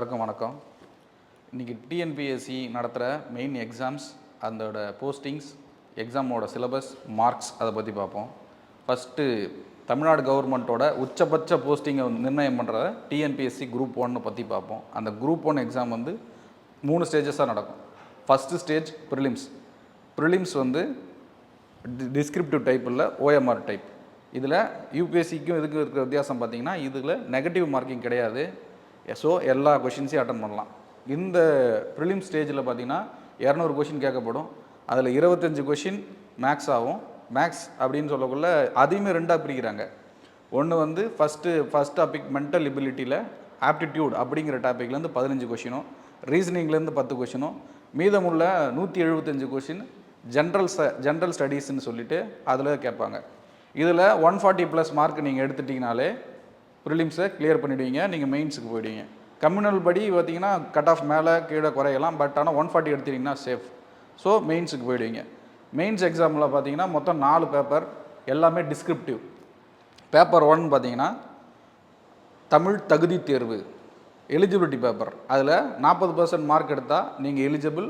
எல்லாருக்கும் வணக்கம். இன்றைக்கி டிஎன்பிஎஸ்சி நடத்துகிற மெயின் எக்ஸாம்ஸ் அதோட போஸ்டிங்ஸ் எக்ஸாமோட சிலபஸ் மார்க்ஸ் அதை பற்றி பார்ப்போம். ஃபஸ்ட்டு தமிழ்நாடு கவர்மெண்ட்டோட உச்சபட்ச போஸ்டிங்கை நிர்ணயம் பண்ணுற டிஎன்பிஎஸ்சி குரூப் ஒன்னு பற்றி பார்ப்போம். அந்த குரூப் ஒன் எக்ஸாம் வந்து மூணு ஸ்டேஜஸாக நடக்கும். ஃபஸ்ட்டு ஸ்டேஜ் ப்ரிலிம்ஸ் ப்ரிலிம்ஸ் வந்து டிஸ்கிரிப்டிவ் டைப் இல்லை ஓஎம்ஆர் டைப் இதில் யூபிஎஸ்சிக்கும் இதுக்கும் இருக்கிற வித்தியாசம் பார்த்தீங்கன்னா இதில் நெகட்டிவ் மார்க்கிங் கிடையாது. ஸோ எல்லா கொஷின்ஸையும் அட்டன் பண்ணலாம். இந்த ப்ரிலிம் ஸ்டேஜில் பார்த்தீங்கன்னா இரநூறு கொஷின் கேட்கப்படும். அதில் இருபத்தஞ்சி கொஷின் மேக்ஸ் ஆகும். மேக்ஸ் அப்படின்னு சொல்லக்குள்ள அதையுமே ரெண்டாக பிரிக்கிறாங்க. ஒன்று வந்து ஃபஸ்ட்டு ஃபஸ்ட் டாபிக் மென்டல் எபிலிட்டியில் ஆப்டிடியூட் அப்படிங்கிற டாப்பிக்லேருந்து பதினஞ்சு கொஷினும் ரீசனிங்லேருந்து பத்து கொஷினும் மீதமுள்ள நூற்றி எழுபத்தஞ்சு கொஷின் ஜென்ரல் ச ஜென்ரல் ஸ்டடீஸ்ன்னு சொல்லிட்டு அதில் கேட்பாங்க. இதில் ஒன் ஃபார்ட்டி ப்ளஸ் மார்க் நீங்கள் எடுத்துட்டிங்கனாலே ப்ரிலிம்ஸை கிளியர் பண்ணிவிடுவீங்க நீங்கள் மெயின்ஸுக்கு போயிடுவீங்க. கம்யூனல் படி பார்த்தீங்கன்னா கட் ஆஃப் மேலே கீழே குறையலாம். பட் ஆனால் ஒன் ஃபார்ட்டி எடுத்துட்டிங்கன்னா சேஃப் ஸோ மெயின்ஸுக்கு போயிடுவீங்க. மெயின்ஸ் எக்ஸாமில் பார்த்தீங்கன்னா மொத்தம் நாலு பேப்பர் எல்லாமே டிஸ்கிரிப்டிவ் பேப்பர் ஒன் பார்த்தீங்கன்னா தமிழ் தகுதி தேர்வு. எலிஜிபிலிட்டி பேப்பர் அதில் நாற்பது பர்சன்ட் மார்க் எடுத்தால் நீங்கள் எலிஜிபிள்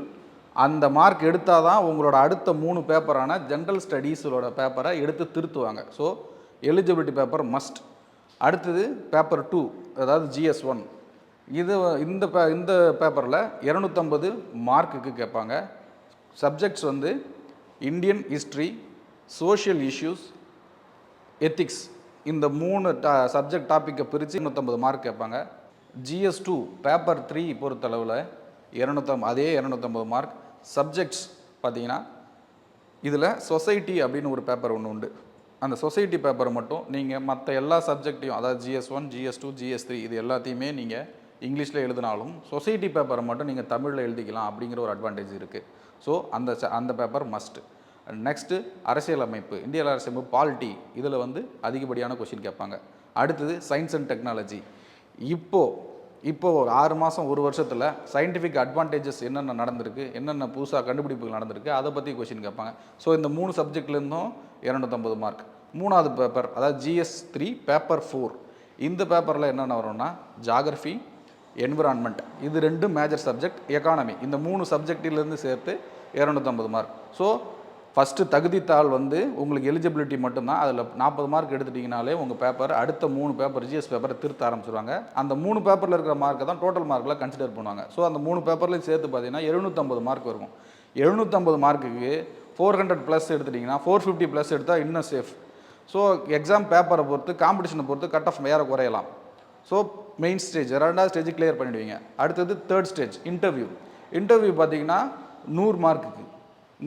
அந்த மார்க் எடுத்தால் தான் உங்களோட அடுத்த மூணு பேப்பரான ஜென்ரல் ஸ்டடீஸோட பேப்பரை எடுத்து திருத்துவாங்க. ஸோ எலிஜிபிலிட்டி பேப்பர் மஸ்ட் அடுத்தது பேப்பர் டூ அதாவது ஜிஎஸ் ஒன் இது இந்த பே இந்த பேப்பரில் இரநூத்தம்பது மார்க்குக்கு கேட்பாங்க. சப்ஜெக்ட்ஸ் வந்து Indian history social issues ethics இந்த மூணு டா சப்ஜெக்ட் டாப்பிக்கை பிரித்து இரநூத்தம்பது மார்க் கேட்பாங்க. ஜிஎஸ் டூ பேப்பர் த்ரீ பொறுத்தளவில் இரநூத்தம் அதே இரநூத்தம்பது மார்க் சப்ஜெக்ட்ஸ் பார்த்தீங்கன்னா இதில் சொசைட்டி அப்படின்னு ஒரு பேப்பர் ஒன்று உண்டு. அந்த சொசைட்டி பேப்பரை மட்டும் நீங்கள் மற்ற எல்லா சப்ஜெக்டையும் அதாவது GS one GS two GS three இது எல்லாத்தையுமே நீங்கள் இங்கிலீஷில் எழுதினாலும் சொசைட்டி பேப்பரை மட்டும் நீங்கள் தமிழில் எழுதிக்கலாம் அப்படிங்கிற ஒரு அட்வான்டேஜ் இருக்குது ஸோ அந்த ச- அந்த பேப்பர் மஸ்ட்டு நெக்ஸ்ட்டு அரசியலமைப்பு இந்திய அரசியலமைப்பு பாலிட்டி இதில் வந்து அதிகப்படியான கொஷின் கேட்பாங்க. அடுத்தது சயின்ஸ் அண்ட் டெக்னாலஜி இப்போது இப்போ ஒரு ஆறு மாதம் ஒரு வருஷத்தில் சயின்டிஃபிக் அட்வான்டேஜஸ் என்னென்ன நடந்திருக்கு என்னென்ன புதுசாக கண்டுபிடிப்புகள் நடந்திருக்கு அதை பற்றி கொஷின் கேட்பாங்க. ஸோ இந்த மூணு சப்ஜெக்ட்லேருந்தும் இரநூத்தம்பது மார்க் மூணாவது பேப்பர் அதாவது ஜிஎஸ் த்ரீ பேப்பர் ஃபோர் இந்த பேப்பரில் என்னென்ன வரும்னா ஜாகிரஃபி என்விரான்மெண்ட் இது ரெண்டும் மேஜர் சப்ஜெக்ட் எக்கானமி இந்த மூணு சப்ஜெக்டிலேருந்து சேர்த்து இரநூத்தம்பது மார்க் ஸோ ஃபஸ்ட்டு தகுதித்தாள் வந்து உங்களுக்கு எலிஜிபிலிட்டி மட்டும்தான். அதில் நாற்பது மார்க் எடுத்துட்டிங்கனாலே உங்கள் பேப்பர் அடுத்த மூணு பேப்பர் ஜிஎஸ் பேப்பரை திருத்த ஆரம்பிச்சிருவாங்க. அந்த மூணு பேப்பரில் இருக்கிற மார்க்கை தான் டோட்டல் மார்க்கில் கன்சிடர் பண்ணுவாங்க. ஸோ அந்த மூணு பேப்பர்லையும் சேர்த்து பார்த்தீங்கன்னா எழுநூற்றம்பது மார்க் இருக்கும் எழுநூற்றம்பது மார்க்குக்கு ஃபோர் ஹண்ட்ரட் ப்ளஸ் எடுத்துட்டிங்கன்னா ஃபோர் ஃபிஃப்டி ப்ளஸ் எடுத்தால் இன்னும் சேஃப் ஸோ எக்ஸாம் பேப்பரை பொறுத்து காம்படிஷனை பொறுத்து கட் ஆஃப் வேறு குறையலாம். ஸோ மெயின் ஸ்டேஜ் ரெண்டாவது ஸ்டேஜ் கிளியர் பண்ணிடுவீங்க. அடுத்தது தேர்ட் ஸ்டேஜ் இன்டர்வியூ இன்டர்வியூ பார்த்தீங்கன்னா நூறு மார்க்குக்கு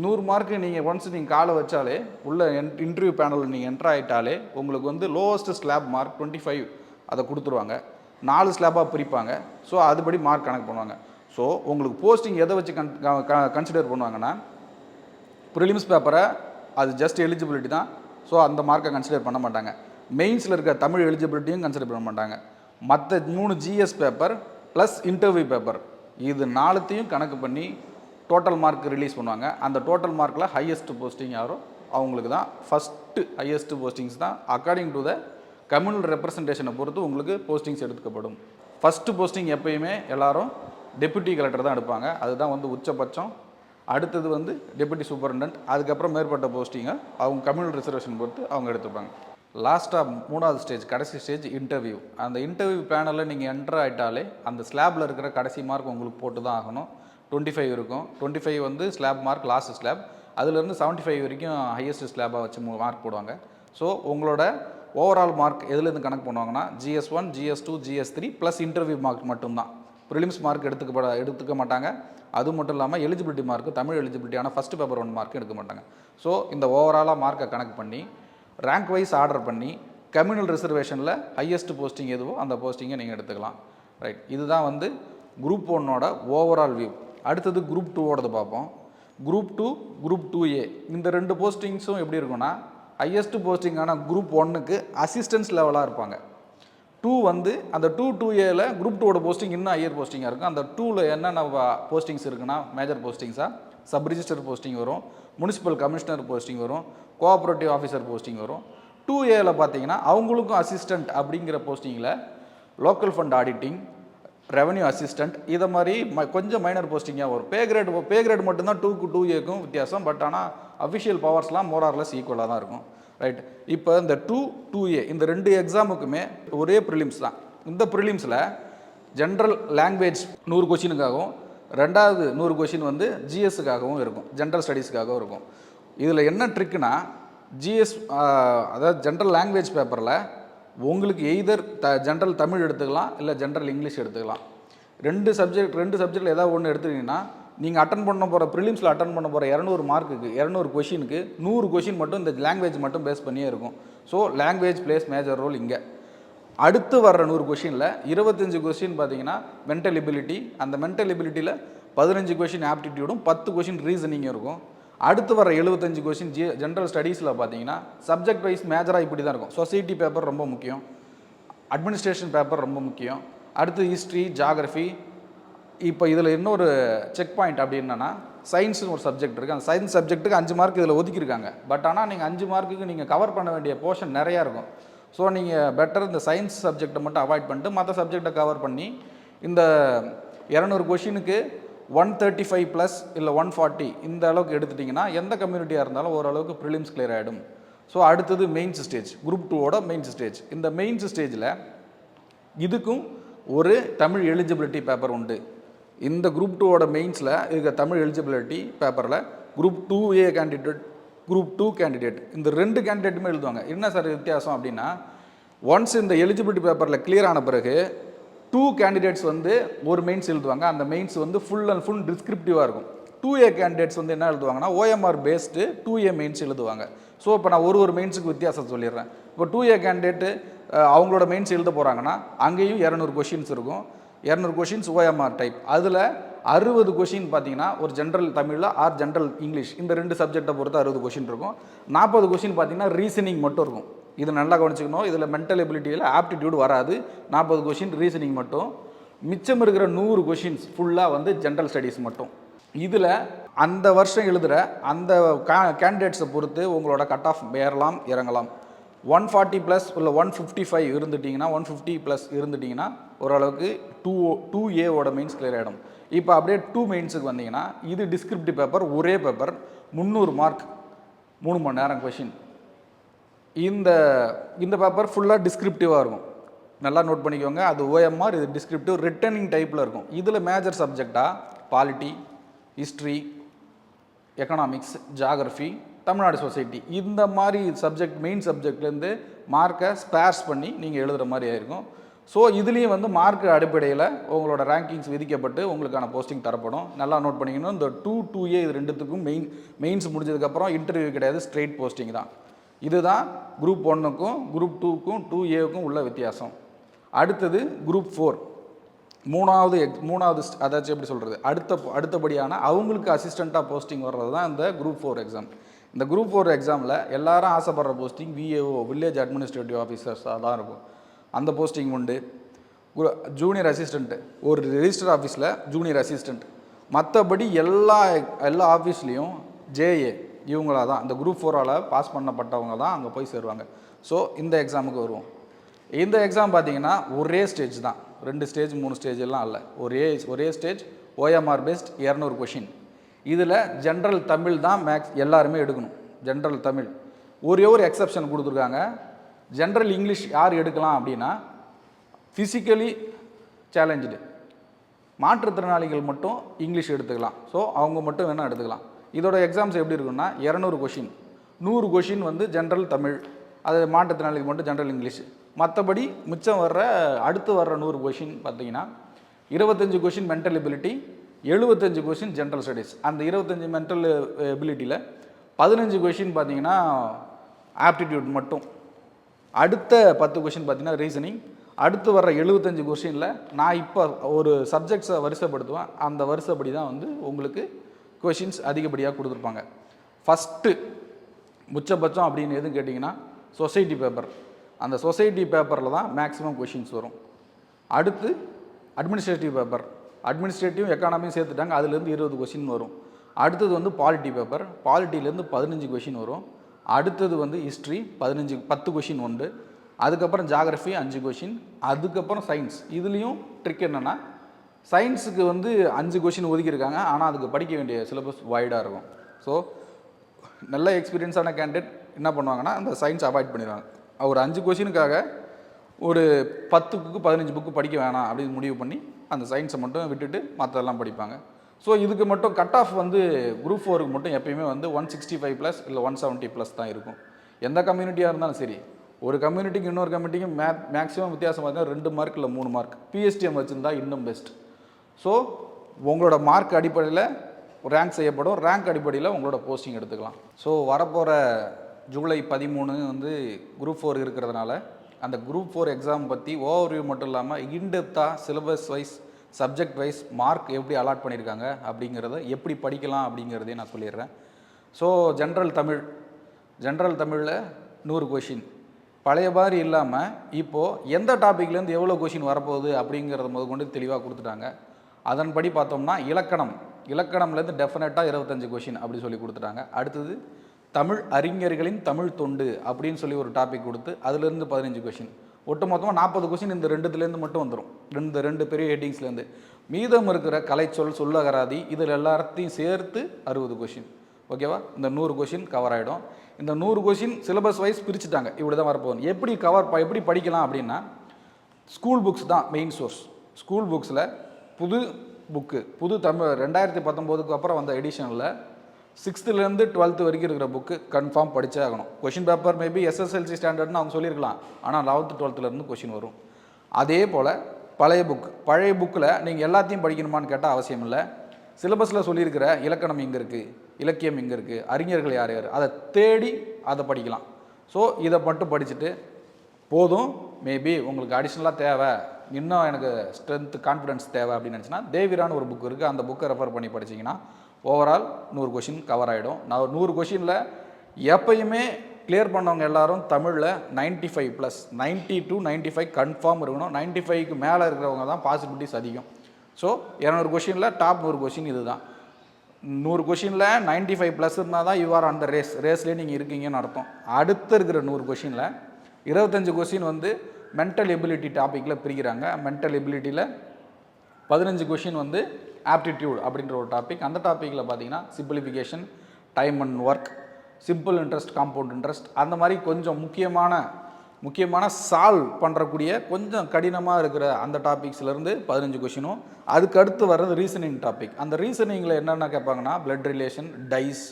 நூறு மார்க்கு நீங்கள் ஒன்ஸ் நீங்கள் காலை வச்சாலே உள்ள இன்டர்வியூ பேனலில் நீங்கள் என்ட்ரு ஆகிட்டாலே உங்களுக்கு வந்து lowest slab mark twenty five அதை கொடுத்துருவாங்க. நாலு ஸ்லாபாக பிரிப்பாங்க. ஸோ அதுபடி மார்க் கணக்கு பண்ணுவாங்க. ஸோ உங்களுக்கு போஸ்டிங் எதை வச்சு கன் கன்சிடர் பண்ணுவாங்கன்னா ப்ரிலிம்ஸ் பேப்பரை அது ஜஸ்ட் எலிஜிபிலிட்டி தான். ஸோ அந்த மார்க்கை கன்சிடர் பண்ண மாட்டாங்க. மெயின்ஸில் இருக்க தமிழ் எலிஜிபிலிட்டியும் கன்சிடர் பண்ண மாட்டாங்க. மற்ற மூணு GS paper plus interview paper இது நாலுத்தையும் கணக்கு பண்ணி டோட்டல் மார்க் ரிலீஸ் பண்ணுவாங்க. அந்த டோட்டல் மார்க்கில் ஹையஸ்ட் போஸ்டிங் யாரோ அவங்களுக்கு தான் ஃபஸ்ட்டு ஹையஸ்ட் போஸ்டிங்ஸ் தான் அக்கார்டிங் டு த கம்யூனல் ரெப்ரசன்டேஷனை பொறுத்து உங்களுக்கு போஸ்டிங்ஸ் எடுக்கப்படும் ஃபஸ்ட்டு போஸ்டிங் எப்பயுமே எல்லாரும் டெப்யூட்டி கலெக்டர் தான் எடுப்பாங்க. அதுதான் வந்து உச்சபட்சம். அடுத்தது வந்து டெபுட்டி சூப்பரண்டன்ட் அதுக்கப்புறம் மேற்பட்ட போஸ்டிங்கை அவங்க கம்யூனல் ரிசர்வேஷன் பொறுத்து அவங்க எடுத்துப்பாங்க. லாஸ்ட்டாக மூணாவது ஸ்டேஜ் கடைசி ஸ்டேஜ் இன்டர்வியூ அந்த இன்டர்வியூ பேனலில் நீங்கள் என்டர் ஆகிட்டாலே அந்த ஸ்லாபில் இருக்கிற கடைசி மார்க் உங்களுக்கு போட்டு தான் ஆகணும். டுவெண்ட்டி ஃபைவ் இருக்கும். டுவெண்ட்டி ஃபைவ் வந்து ஸ்லாப் மார்க் லாஸ்ட் ஸ்லாப் அதுலேருந்து செவன்ட்டி ஃபைவ் வரைக்கும் ஹையஸ்ட் ஸ்லாபாக வச்சு மார்க் போடுவாங்க. ஸோ உங்களோட ஓவரால் மார்க் எதுலேருந்து கணக்கு பண்ணுவாங்கன்னா GS one GS two GS three plus interview mark மட்டும்தான். ப்ரிலிம்ஸ் மார்க் எடுத்துக்கப்பட எடுத்துக்க மாட்டாங்க. அது மட்டும் இல்லாமல் எலிஜிபிலிட்டி மார்க் தமிழ் எலிஜிபிலிட்டியான ஃபஸ்ட் பேப்பர் ஒன் மார்க் எடுக்க மாட்டாங்க. ஸோ இந்த ஓவராலாக மார்க்கை கணக்கு பண்ணி ரேங்க் வைஸ் ஆர்டர் பண்ணி கம்யூனல் ரிசர்வேஷனில் ஹையஸ்ட் போஸ்டிங் எதுவோ அந்த போஸ்டிங்கை நீங்கள் எடுத்துக்கலாம். ரைட் இதுதான் வந்து குரூப் ஒன்னோட ஓவரால் வியூ அடுத்தது குரூப் டூவோடது பார்ப்போம். Group two group two A இந்த ரெண்டு போஸ்டிங்ஸும் எப்படி இருக்கும்னா ஹையஸ்ட் போஸ்டிங்கான குரூப் ஒன்னுக்கு அசிஸ்டன்ஸ் லெவலாக இருப்பாங்க. டூ வந்து அந்த டூ டூ ஏல குரூப் டூவோட போஸ்டிங் இன்னும் ஹையர் போஸ்டிங்காக இருக்கும். அந்த டூவில் என்னென்ன போஸ்டிங்ஸ் இருக்குன்னா மேஜர் போஸ்டிங்ஸாக சப் ரிஜிஸ்டர் போஸ்டிங் வரும். முனிசிபல் கமிஷனர் போஸ்டிங் வரும். கோஆப்ரேட்டிவ் ஆஃபீஸர் போஸ்டிங் வரும். டூ ஏல பார்த்தீங்கன்னா அவங்களுக்கும் அசிஸ்டண்ட் அப்படிங்கிற போஸ்டிங்கில் local fund auditing revenue assistant இதை மாதிரி ம கொஞ்சம் மைனர் போஸ்டிங்காக வரும். பே கிரேட் பே கிரேட் மட்டும்தான் டூக்கு டூ ஏக்கும் வித்தியாசம் பட் ஆனால் அஃபிஷியல் பவர்ஸ்லாம் மோரார்லெஸ் ஈக்குவலாக தான் இருக்கும். ரைட் இப்போ இந்த டூ டூ ஏ இந்த ரெண்டு எக்ஸாமுக்குமே ஒரே ப்ரிலிம்ஸ் தான். இந்த ப்ரிலிம்ஸில் ஜென்ரல் லாங்குவேஜ் நூறு கொஷினுக்காகவும் ரெண்டாவது நூறு கொஷின் வந்து ஜிஎஸ்க்காகவும் இருக்கும். ஜென்ரல் ஸ்டடீஸுக்காகவும் இருக்கும். இதில் என்ன ட்ரிக்குனா ஜிஎஸ் அதாவது ஜென்ரல் லாங்குவேஜ் பேப்பரில் உங்களுக்கு எய்தர் த ஜென்ரல் தமிழ் எடுத்துக்கலாம் இல்லை ஜென்ரல் இங்கிலீஷ் எடுத்துக்கலாம். ரெண்டு சப்ஜெக்ட் ரெண்டு சப்ஜெக்டில் ஏதாவது ஒன்று எடுத்துக்கிட்டிங்கன்னா நீங்கள் அட்டன் பண்ண போகிற ப்ரிலிம்ஸில் அட்டன் பண்ண போகிற இரநூறு மார்க்குக்கு இரநூறு கொஷினுக்கு நூறு கொஷின் மட்டும் இந்த லாங்குவேஜ் மட்டும் பேஸ் பண்ணியே இருக்கும். So language plays major role இங்கே. அடுத்து வர்ற நூறு கொஷினில் இருபத்தஞ்சு கொஷின் பார்த்தீங்கன்னா மென்டல் எபிலிட்டி அந்த மென்டல் எபிலிட்டியில் பதினஞ்சு கொஷின் ஆப்டிடியூடும் பத்து கொஷின் ரீசனிங்கும் இருக்கும். அடுத்து வர எழுபத்தஞ்சு கொஷின் ஜி ஜென்ரல் ஸ்டடீஸில் பார்த்தீங்கன்னா சப்ஜெக்ட் வைஸ் மேஜராக இப்படி தான் இருக்கும். சொசைட்டி பேப்பர் ரொம்ப முக்கியம். அட்மினிஸ்ட்ரேஷன் பேப்பர் ரொம்ப முக்கியம். அடுத்து ஹிஸ்ட்ரி ஜாகிரஃபி இப்போ இதில் இன்னொரு செக் பாயிண்ட் அப்படி என்னென்னா சயின்ஸ்னு ஒரு சப்ஜெக்ட் இருக்குது அந்த சயின்ஸ் சப்ஜெக்ட்டுக்கு அஞ்சு மார்க் இதில் ஒதுக்கியிருக்காங்க. பட் ஆனால் நீங்கள் அஞ்சு மார்க்குக்கு நீங்கள் கவர் பண்ண வேண்டிய போர்ஷன் நிறையா இருக்கும். ஸோ நீங்கள் பெட்டர் இந்த சயின்ஸ் சப்ஜெக்டை மட்டும் அவாய்ட் பண்ணிட்டு மற்ற சப்ஜெக்டை கவர் பண்ணி இந்த இரநூறு கொஷினுக்கு ஒன் தேர்ட்டி ஃபைவ் ப்ளஸ் இல்லை ஒன் ஃபார்ட்டி இந்த அளவுக்கு எடுத்துட்டிங்கன்னா எந்த கம்யூனிட்டியாக இருந்தாலும் ஓரளவுக்கு ப்ரிலிம்ஸ் கிளியர் ஆகிடும் ஸோ அடுத்தது மெயின்ஸ் ஸ்டேஜ் குரூப் டூவோட மெயின்ஸ் ஸ்டேஜ் இந்த மெயின்ஸ் ஸ்டேஜில் இதுக்கும் ஒரு தமிழ் எலிஜிபிலிட்டி பேப்பர் உண்டு. இந்த குரூப் டூவோட மெயின்ஸில் இருக்க தமிழ் எலிஜிபிலிட்டி பேப்பரில் group two A candidate group two candidate இந்த ரெண்டு கேண்டிடேட்டுமே எழுதுவாங்க. என்ன சார் வித்தியாசம் அப்படின்னா ஒன்ஸ் இந்த எலிஜிபிலிட்டி பேப்பரில் கிளியர் ஆன பிறகு டூ கேண்டிடேட்ஸ் வந்து ஒரு மெயின்ஸ் எழுதுவாங்க. அந்த மெயின்ஸ் வந்து ஃபுல் அண்ட் ஃபுல் டிஸ்கிரிப்டிவாக இருக்கும். டூ ஏ கேண்டிடேட்ஸ் வந்து என்ன எழுதுவாங்கன்னா OMR based two A mains எழுதுவாங்க. ஸோ இப்போ நான் ஒரு ஒரு மெயின்ஸுக்கு வித்தியாசம் சொல்லிடுறேன். இப்போ டூ ஏ கேண்டிடேட்டு அவங்களோட மெயின்ஸ் எழுத போகிறாங்கன்னா அங்கேயும் இரநூறு கொஷின்ஸ் இருக்கும். இரநூறு கொஷின்ஸ் ஓஎம்ஆர் டைப் அதில் அறுபது கொஷின் பார்த்தீங்கன்னா ஒரு ஜென்ரல் தமிழில் ஆர் ஜென்ரல் இங்கிலீஷ் இந்த ரெண்டு சப்ஜெக்டை பொறுத்து அறுபது கொஷின் இருக்கும். நாற்பது கொஷின் பார்த்தீங்கன்னா ரீசனிங் மட்டும் இருக்கும். இது நல்லா கவனிச்சுக்கணும். இதில் மென்டல் எபிலிட்டியில் ஆப்டிடியூட் வராது. நாற்பது கொஷின் ரீசனிங் மட்டும். மிச்சம் இருக்கிற நூறு கொஷின்ஸ் ஃபுல்லாக வந்து ஜென்ரல் ஸ்டடீஸ் மட்டும். இதில் அந்த வருஷம் எழுதுகிற அந்த கா கேண்டிடேட்ஸை பொறுத்து உங்களோட கட் ஆஃப் ஏறலாம் இறங்கலாம். ஒன் ஃபார்ட்டி ப்ளஸ் இல்லை ஒன் ஃபிஃப்டி ஃபைவ் இருந்துட்டிங்கன்னா ஒன் ஃபிஃப்டி ப்ளஸ் இருந்துட்டிங்கன்னா ஓரளவுக்கு டூ டூ ஏவோட மெயின்ஸ் கிளியர் ஆகிடும் இப்போ அப்படியே டூ மெயின்ஸுக்கு வந்தீங்கன்னா இது டிஸ்கிரிப்டிவ் பேப்பர் ஒரே பேப்பர் முந்நூறு மார்க் மூணு மணி நேரம் கொஷின் இந்த இந்த பேப்பர் ஃபுல்லாக டிஸ்கிரிப்டிவாக இருக்கும். நல்லா நோட் பண்ணிக்கோங்க. அது ஓஎம்ஆர் இது டிஸ்கிரிப்டிவ் ரிட்டர்னிங் டைப்பில் இருக்கும். இதில் major சப்ஜெக்டாக polity history economics geography Tamil Nadu society இந்த மாதிரி சப்ஜெக்ட் மெயின் சப்ஜெக்ட்லேருந்து மார்க்கை ஸ்பேர்ஸ் பண்ணி நீங்கள் எழுதுகிற மாதிரி ஆயிருக்கும். ஸோ இதுலேயும் வந்து மார்க் அடிப்படையில் உங்களோட ரேங்கிங்ஸ் விதிக்கப்பட்டு உங்களுக்கான போஸ்டிங் தரப்படும். நல்லா நோட் பண்ணிக்கணும். இந்த டூ டூ ஏ இது ரெண்டுத்துக்கும் மெயின் மெயின்ஸ் முடிஞ்சதுக்கப்புறம் இன்டர்வியூ கிடையாது ஸ்ட்ரெயிட் போஸ்டிங் தான். இதுதான் குரூப் ஒன்றுக்கும் குரூப் டூக்கும் டூ ஏவுக்கும் உள்ள வித்தியாசம். அடுத்தது குரூப் ஃபோர் மூணாவது எக் மூணாவது அதாச்சும் எப்படி சொல்கிறது அடுத்த அடுத்தபடியான அவங்களுக்கு அசிஸ்டண்ட்டாக போஸ்டிங் வர்றது தான் இந்த குரூப் ஃபோர் எக்ஸாம் இந்த குரூப் ஃபோர் எக்ஸாமில் எல்லாரும் ஆசைப்படுற போஸ்டிங் விஏஓ வில்லேஜ் அட்மினிஸ்ட்ரேட்டிவ் ஆஃபீஸர்ஸாக தான் இருக்கும். அந்த போஸ்டிங் உண்டு. ஜூனியர் அசிஸ்டண்ட்டு ஒரு ரெஜிஸ்டர் ஆஃபீஸில் ஜூனியர் அசிஸ்டண்ட் மற்றபடி எல்லா எல்லா ஆஃபீஸ்லேயும் ஜேஏ இவங்களா தான் இந்த குரூப் ஃபோரால் பாஸ் பண்ணப்பட்டவங்க தான் அங்கே போய் சேருவாங்க. ஸோ இந்த எக்ஸாமுக்கு வருவோம். இந்த எக்ஸாம் பார்த்தீங்கன்னா ஒரே ஸ்டேஜ் தான். ரெண்டு ஸ்டேஜ் மூணு ஸ்டேஜ் எல்லாம் இல்லை ஒரே ஒரே ஸ்டேஜ் ஓஎம்ஆர் பேஸ்ட் இரநூறு கொஷின் இதில் ஜென்ரல் தமிழ் தான் மேக்ஸ் எல்லாருமே எடுக்கணும். ஜென்ரல் தமிழ். ஒரே ஒரு எக்ஸப்ஷன் கொடுத்துருக்காங்க. ஜென்ரல் இங்கிலீஷ் யார் எடுக்கலாம் அப்படின்னா ஃபிசிக்கலி சேலஞ்சு மாற்றுத்திறனாளிகள் மட்டும் இங்கிலீஷ் எடுத்துக்கலாம். ஸோ அவங்க மட்டும் வேணால் எடுத்துக்கலாம். இதோட எக்ஸாம்ஸ் எப்படி இருக்குன்னா இரநூறு கொஷின் நூறு கொஷின் வந்து ஜென்ரல் தமிழ். அது மாற்றுத்திறனாளிக்கு மட்டும் ஜென்ரல் இங்கிலீஷ் மற்றபடி மிச்சம் வர்ற அடுத்து வர்ற நூறு கொஷின் பார்த்தீங்கன்னா இருபத்தஞ்சு கொஷின் மென்டல் எபிலிட்டி எழுபத்தஞ்சு கொஷின் ஜென்ரல் ஸ்டடீஸ் அந்த இருபத்தஞ்சு மென்டல் எபிலிட்டியில் பதினஞ்சு கொஷின் பார்த்தீங்கன்னா ஆப்டிடியூட் மட்டும். அடுத்த பத்து கொஷின் பார்த்தீங்கன்னா ரீசனிங் அடுத்து வர்ற எழுபத்தஞ்சு கொஷினில் நான் இப்போ ஒரு சப்ஜெக்ட்ஸை வரிசைப்படுத்துவேன். அந்த வரிசைப்படி தான் வந்து உங்களுக்கு கொஷின்ஸ் அதிகப்படியாக கொடுத்துருப்பாங்க. ஃபஸ்ட்டு உச்சபட்சம் அப்படின்னு எதுவும் கேட்டிங்கன்னா சொசைட்டி பேப்பர் அந்த சொசைட்டி பேப்பரில் தான் மேக்ஸிமம் கொஷின்ஸ் வரும். அடுத்து அட்மினிஸ்ட்ரேட்டிவ் பேப்பர் அட்மினிஸ்ட்ரேட்டிவ் எக்கானமியும் சேர்த்துட்டாங்க. அதுலேருந்து இருபது கொஷின் வரும். அடுத்தது வந்து பாலிட்டி பேப்பர் பாலிட்டிலேருந்து பதினஞ்சு கொஷின் வரும். அடுத்தது வந்து ஹிஸ்ட்ரி பதினஞ்சு பத்து கொஷின் உண்டு. அதுக்கப்புறம் ஜாகிரஃபி அஞ்சு கொஷின் அதுக்கப்புறம் சயின்ஸ் இதுலேயும் ட்ரிக் என்னென்னா சயின்ஸுக்கு வந்து அஞ்சு கொஷின் ஒதுக்கியிருக்காங்க. ஆனால் அதுக்கு படிக்க வேண்டிய சிலபஸ் வைடாக இருக்கும். ஸோ நல்ல எக்ஸ்பீரியன்ஸான கேண்டிடேட் என்ன பண்ணுவாங்கன்னா அந்த சயின்ஸ் அவாய்ட் பண்ணிடுவாங்க. ஒரு அஞ்சு கொஷினுக்காக ஒரு பத்து புக்கு பதினஞ்சு புக்கு படிக்க வேணாம் அப்படின்னு முடிவு பண்ணி அந்த சயின்ஸை மட்டும் விட்டுட்டு மற்றதெல்லாம் படிப்பாங்க. ஸோ இதுக்கு மட்டும் கட் ஆஃப் வந்து குரூப் ஃபோருக்கு மட்டும் எப்பயுமே வந்து ஒன் சிக்ஸ்டி ஃபைவ் ப்ளஸ் இல்லை ஒன் செவன்ட்டி ப்ளஸ் தான் இருக்கும். எந்த கம்யூனிட்டியாக இருந்தாலும் சரி. ஒரு கம்யூனிட்டிக்கு இன்னொரு கம்யூனிட்டிக்கும் மே மேக்ஸிமம் வித்தியாசம் பார்த்தீங்கன்னா ரெண்டு மார்க் இல்லை மூணு மார்க் பிஎஸ்டிஎம் வச்சுருந்தா இன்னும் பெஸ்ட் ஸோ உங்களோட மார்க் அடிப்படையில் ரேங்க் செய்யப்படும். ரேங்க் அடிப்படையில் உங்களோட போஸ்டிங் எடுத்துக்கலாம். ஸோ வரப்போகிற ஜூலை பதிமூணு வந்து குரூப் ஃபோர் இருக்கிறதுனால அந்த குரூப் ஃபோர் எக்ஸாம் பற்றி ஓவர்வியூ மட்டும் இல்லாமல் இன்டெப்த்தாக syllabus wise subject wise mark எப்படி அலாட் பண்ணியிருக்காங்க அப்படிங்கிறத எப்படி படிக்கலாம் அப்படிங்கிறதையும் நான் சொல்லிடுறேன். So general Tamil. ஜென்ரல் தமிழில் நூறு கொஷின் பழைய மாதிரி இல்லாமல் இப்போது எந்த டாப்பிக்லேருந்து எவ்வளோ கொஷின் வரப்போகுது அப்படிங்கிறத முத கொண்டு தெளிவாக கொடுத்துட்டாங்க. அதன்படி பார்த்தோம்னா இலக்கணம். இலக்கணம்லேருந்து டெஃபினட்டாக இருபத்தஞ்சு கொஷின் அப்படி சொல்லி கொடுத்துட்டாங்க. அடுத்தது தமிழ் அறிஞர்களின் தமிழ் தொண்டு அப்படின்னு சொல்லி ஒரு டாபிக் கொடுத்து அதுலேருந்து பதினஞ்சு கொஷின் ஒட்டு மொத்தமாக நாற்பது கொஷின் இந்த ரெண்டுத்துலேருந்து மட்டும் வந்துடும் ரெண்டு ரெண்டு பெரிய ஹெட்டிங்ஸ்லேருந்து மீதம் இருக்கிற கலைச்சொல் சொல்லகராதி இதில் எல்லாத்தையும் சேர்த்து அறுபது கொஷின் ஓகேவா இந்த நூறு கொஷின் கவர் ஆகிடும் இந்த நூறு கொஷின் சிலபஸ் வைஸ் பிரிச்சுட்டாங்க. இப்படி தான் வரப்போகுது. எப்படி கவர் எப்படி படிக்கலாம் அப்படின்னா ஸ்கூல் புக்ஸ் தான் மெயின் சோர்ஸ் ஸ்கூல் புக்ஸில் புது புக்கு புது தமிழ் ரெண்டாயிரத்தி பத்தொம்போதுக்கு அப்புறம் வந்த எடிஷனில் சிக்ஸ்த்துலேருந்து டுவெல்த்து வரைக்கும் இருக்கிற புக்கு கன்ஃபார்ம் படித்தே ஆகணும். கொஷின் பேப்பர் மேபி எஸ்எஸ்எல்சி ஸ்டாண்டர்ட்னு அவங்க சொல்லியிருக்கலாம். ஆனால் லெவல்த்து டுவெல்த்துலேருந்து கொஷின் வரும். அதே போல் பழைய புக் பழைய புக்கில் நீங்கள் எல்லாத்தையும் படிக்கணுமான்னு கேட்டால் அவசியம் இல்லை. சிலபஸில் சொல்லியிருக்கிற இலக்கணம் இங்கே இருக்குது இலக்கியம் இங்கே இருக்குது அறிஞர்கள் யார் யார் அதை தேடி அதை படிக்கலாம். ஸோ இதை மட்டும் படிச்சுட்டு போதும். மேபி உங்களுக்கு அடிஷ்னலாக தேவை. இன்னும் எனக்கு ஸ்ட்ரென்த் கான்ஃபிடன்ஸ் தேவை அப்படின்னு நினச்சினா தேவிரான்னு ஒரு புக் இருக்குது அந்த புக்கை ரெஃபர் பண்ணி படிச்சீங்கன்னா ஓவரால் நூறு கொஷின் கவர் ஆகிடும் நான் நூறு கொஷினில் எப்பயுமே கிளியர் பண்ணவங்க எல்லாரும் தமிழில் 95 five plus ninety two ninety five confirm இருக்கணும். 95 ஃபைவ்க்கு மேலே இருக்கிறவங்க தான் பாசிபிலிட்டிஸ் அதிகம். ஸோ இரநூறு கொஷினில் டாப் நூறு கொஷின் இதுதான். நூறு கொஷினில் 95 ஃபைவ் ப்ளஸ் இருந்தால் தான் யூ ஆர் அந்த ரேஸ் ரேஸ்லேயே நீங்கள் இருக்கீங்கன்னு அர்த்தம். அடுத்து இருக்கிற நூறு கொஷினில் இருபத்தஞ்சு கொஷின் வந்து மென்டல் எபிலிட்டி டாப்பிக்கில் பிரிக்கிறாங்க. மென்டல் எபிலிட்டியில் பதினஞ்சு கொஷின் வந்து ஆப்டிடியூட் அப்படின்ற ஒரு டாபிக் அந்த டாப்பிக்கில் பார்த்தீங்கன்னா simplification time and work simple interest compound interest அந்த மாதிரி கொஞ்சம் முக்கியமான முக்கியமான சால்வ் பண்ணுறக்கூடிய கொஞ்சம் கடினமாக இருக்கிற அந்த டாபிக்ஸ்லேருந்து பதினஞ்சு கொஷினும் அதுக்கு அடுத்து வர்றது ரீசனிங் டாபிக் அந்த ரீசனிங்கில் என்னென்ன கேட்பாங்கன்னா பிளட் ரிலேஷன் டைஸ்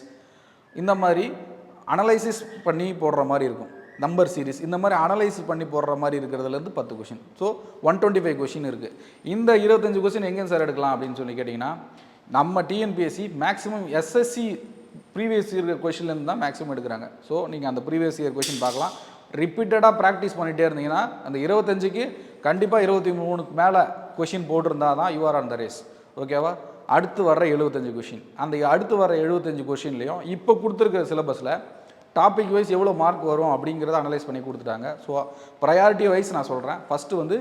இந்த மாதிரி அனலைசிஸ் பண்ணி போடுற மாதிரி இருக்கும். நம்பர் சீரிஸ் இந்த மாதிரி அனலைஸ் பண்ணி போடுற மாதிரி இருக்கிறதுலேருந்து பத்து question so one twenty five question இருக்குது இந்த இருபத்தஞ்சு கொஷின் எங்கே சார் எடுக்கலாம் அப்படின்னு சொல்லி கேட்டிங்கன்னா நம்ம TNPSC maximum SSC previous year கொஷின்லேருந்து தான் மேக்ஸிமம் எடுக்கிறாங்க. ஸோ நீங்கள் அந்த ப்ரீவியஸ் இயர் கொஷின் பார்க்கலாம். ரிப்பீட்டடாக ப்ராக்டிஸ் பண்ணிகிட்டே இருந்தீங்கன்னா அந்த இருபத்தஞ்சுக்கு கண்டிப்பாக இருபத்தி மூணுக்கு மேலே கொஷின் போட்டிருந்தா தான் யூஆர் ஆன் த ரேஸ் ஓகேவா அடுத்து வர்ற எழுபத்தஞ்சு கொஷின் அந்த அடுத்து வர எழுபத்தஞ்சு கொஷின்லேயும் இப்போ கொடுத்துருக்க சிலபஸில் டாபிக் வைஸ் எவ்வளோ மார்க் வரும் அப்படிங்கிறத அனலைஸ் பண்ணி கொடுத்துட்டாங்க. ஸோ ப்ரையாரிட்டி வைஸ் நான் சொல்கிறேன் ஃபஸ்ட்டு வந்து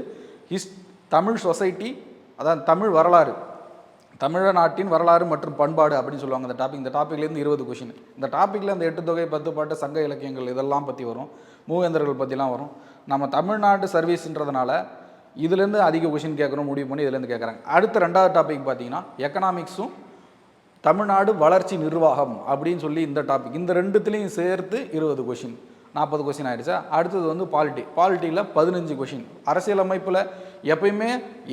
ஹிஸ் தமிழ் சொசைட்டி அதான் தமிழ் வரலாறு. தமிழ்நாட்டின் வரலாறு மற்றும் பண்பாடு அப்படின்னு சொல்லுவாங்க அந்த டாபிக் இந்த டாப்பிக்லேருந்து இருபது கொஷின் இந்த டாப்பிக்கில் அந்த எட்டு தொகை பத்து பாட்டு சங்க இலக்கியங்கள் இதெல்லாம் பற்றி வரும். மூவேந்தர்கள் பற்றிலாம் வரும். நம்ம தமிழ்நாடு சர்வீஸ்ன்றதுனால இதுலேருந்து அதிக கொஷின் கேட்கணும் முடிவு பண்ணி இதுலேருந்து கேட்குறாங்க. அடுத்த ரெண்டாவது டாபிக் பார்த்தீங்கன்னா எக்கனாமிக்ஸும் தமிழ்நாடு வளர்ச்சி நிர்வாகம் அப்படின்னு சொல்லி இந்த டாபிக் இந்த ரெண்டுத்துலேயும் சேர்த்து இருபது கொஷின் நாற்பது கொஷின் ஆயிடுச்சா? அடுத்தது வந்து பாலிட்டி பாலிட்டியில் பதினஞ்சு கொஷின் அரசியலமைப்பில் எப்பயுமே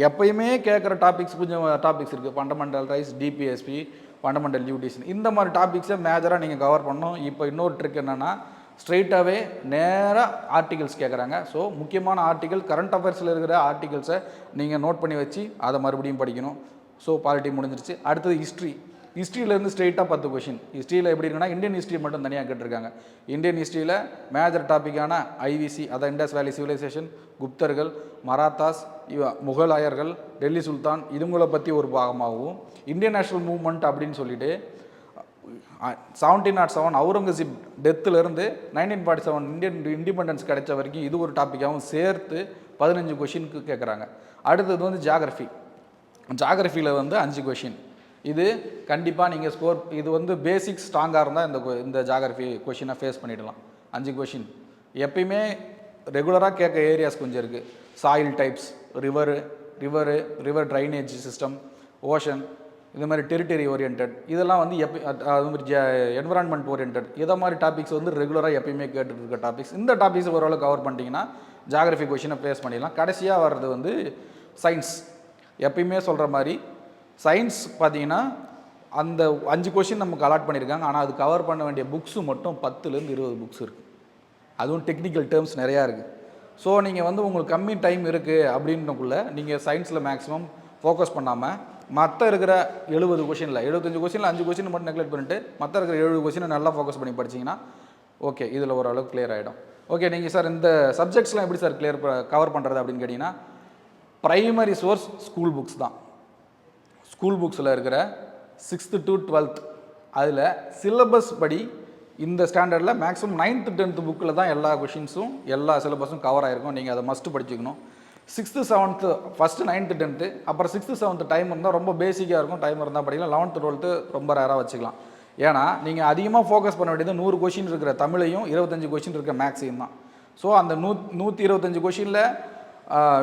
எப்பயுமே கேட்குற டாபிக்ஸ் கொஞ்சம் டாபிக்ஸ் இருக்குது fundamental rights DPSP fundamental duties இந்த மாதிரி டாபிக்ஸை மேஜராக நீங்கள் கவர் பண்ணணும். இப்போ இன்னொரு ட்ரிக் என்னென்னா ஸ்ட்ரெயிட்டாகவே நேராக ஆர்டிகல்ஸ் கேட்குறாங்க ஸோ முக்கியமான ஆர்டிகல் கரண்ட் அஃபேர்ஸில் இருக்கிற ஆர்டிகல்ஸை நீங்கள் நோட் பண்ணி வச்சு அதை மறுபடியும் படிக்கணும். ஸோ பாலிட்டி முடிஞ்சிருச்சு. அடுத்தது ஹிஸ்ட்ரி ஹிஸ்ட்ரியிலேருந்து ஸ்ட்ரெயிட்டாக பத்து கொஷின் ஹிஸ்ட்ரியில் எப்படி இருக்குன்னா இந்தியன் ஹிஸ்ட்ரி மட்டும் தனியாக கேட்டிருக்காங்க. இந்தியன் ஹிஸ்ட்ரியில் மேஜர் டாப்பிக்கான ஐவிசி அதான் இண்டஸ் வேலி சிவிலைசேஷன் குப்தர்கள் மராத்தாஸ் இவ முகலாயர்கள் டெல்லி சுல்தான் இதுங்களை பற்றி ஒரு பாகமாகவும் இந்தியன் நேஷனல் மூவ்மெண்ட் அப்படின்னு சொல்லிட்டு seventeen naught seven Aurangzeb டெத்துலேருந்து nineteen forty seven Indian independence கிடைச்ச வரைக்கும் இது ஒரு டாப்பிக்காகவும் சேர்த்து பதினஞ்சு கொஷினுக்கு கேட்குறாங்க அடுத்தது வந்து ஜாகிரஃபி ஜாகிரஃபியில் வந்து அஞ்சு கொஷின் இது கண்டிப்பாக நீங்கள் ஸ்கோர் இது வந்து பேசிக் ஸ்ட்ராங்காக இருந்தால் இந்த கொ- இந்த ஜாகிரஃபி கொஷினை ஃபேஸ் பண்ணிடலாம். அஞ்சு கொஷின் எப்பயுமே ரெகுலராக கேட்க ஏரியாஸ் கொஞ்சம் இருக்குது soil types river river river drainage system ocean இது மாதிரி டெரிட்டரி ஓரியன்ட் இதெல்லாம் வந்து எப்போ அது மாதிரி என்விரான்மெண்ட் ஓரியன்ட் இதை மாதிரி டாபிக்ஸ் வந்து ரெகுலராக எப்பயுமே கேட்டுட்டு இருக்க டாபிக்ஸ் இந்த டாபிக்ஸ் ஓரளவு கவர் பண்ணிட்டீங்கன்னா ஜாகிரஃபி கொஷினை ஃபேஸ் பண்ணிடலாம். கடைசியாக வர்றது வந்து சயின்ஸ் எப்பயுமே சொல்கிற மாதிரி சயின்ஸ் பார்த்தீங்கன்னா அந்த அஞ்சு கொஷின் நமக்கு அலாட் பண்ணியிருக்காங்க ஆனால் அது கவர் பண்ண வேண்டிய புக்ஸு மட்டும் பத்துலேருந்து இருபது புக்ஸ் இருக்குது அதுவும் டெக்னிக்கல் டேர்ம்ஸ் நிறையா இருக்குது ஸோ நீங்கள் வந்து உங்களுக்கு கம்மி டைம் இருக்குது அப்படின்றக்குள்ளே நீங்கள் சயின்ஸில் மேக்ஸிமம் ஃபோக்கஸ் பண்ணாமல் மற்ற இருக்கிற எழுபது கொஷினில் எழுபத்தஞ்சு கொஷினில் அஞ்சு கொஷின் மட்டும் நெக்லெக்ட் பண்ணிட்டு மற்ற இருக்கிற எழுபது கொஷினை நல்லா ஃபோக்கஸ் பண்ணி படிச்சீங்கன்னா ஓகே இதில் ஓரளவுக்கு கிளியர் ஆகிடும் ஓகே நீங்கள் சார் இந்த சப்ஜெக்ட்ஸ்லாம் எப்படி சார் கிளியர் கவர் பண்ணுறது அப்படின்னு கேட்டிங்கன்னா ப்ரைமரி சோர்ஸ் ஸ்கூல் புக்ஸ் தான். ஸ்கூல் புக்ஸில் இருக்கிற சிக்ஸ்த்து டு டுவெல்த் அதில் சிலபஸ் படி இந்த ஸ்டாண்டர்டில் மேக்ஸிமம் நைன்த்து டென்த்து புக்கில் தான் எல்லா கொஷின்ஸும் எல்லா சிலபஸும் கவர் ஆகிருக்கும் நீங்கள் அதை must படிச்சுக்கணும். Sixth seventh first ninth tenth அப்புறம் சிக்ஸ்த்து செவன்த்து டைம் இருந்தால் ரொம்ப பேசிக்காக இருக்கும். டைம் இருந்தால் படிக்கலாம். லெவன்த்து டுவெல்த்து ரொம்ப ரேராக வச்சுக்கலாம். ஏன்னா நீங்கள் அதிகமாக ஃபோக்கஸ் பண்ண வேண்டியது நூறு கொஷின் இருக்கிற தமிழையும் இருபத்தஞ்சு கொஷின் இருக்கிற மேக்ஸையும் தான். ஸோ அந்த நூ நூற்றி இருபத்தஞ்சு கொஷினில்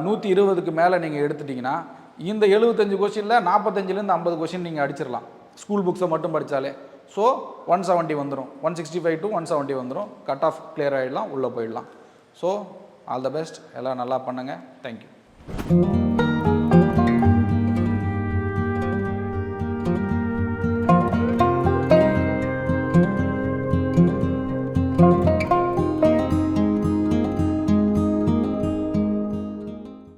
நூற்றி இருபதுக்கு மேலே நீங்கள் எடுத்துட்டிங்கன்னா இந்த எழுபத்தஞ்சு கொஷினில் நாற்பத்தஞ்சிலேருந்து ஐம்பது கொஷின் நீங்கள் அடிச்சிடலாம் ஸ்கூல் புக்ஸை மட்டும் படித்தாலே ஸோ ஒன் செவன்ட்டி வந்துடும் one sixty five to one seventy வந்துடும் கட் ஆஃப் கிளியர் ஆகிடலாம் உள்ளே போயிடலாம். ஸோ ஆல் த பெஸ்ட் எல்லாம் நல்லா பண்ணுங்கள் தேங்க்யூ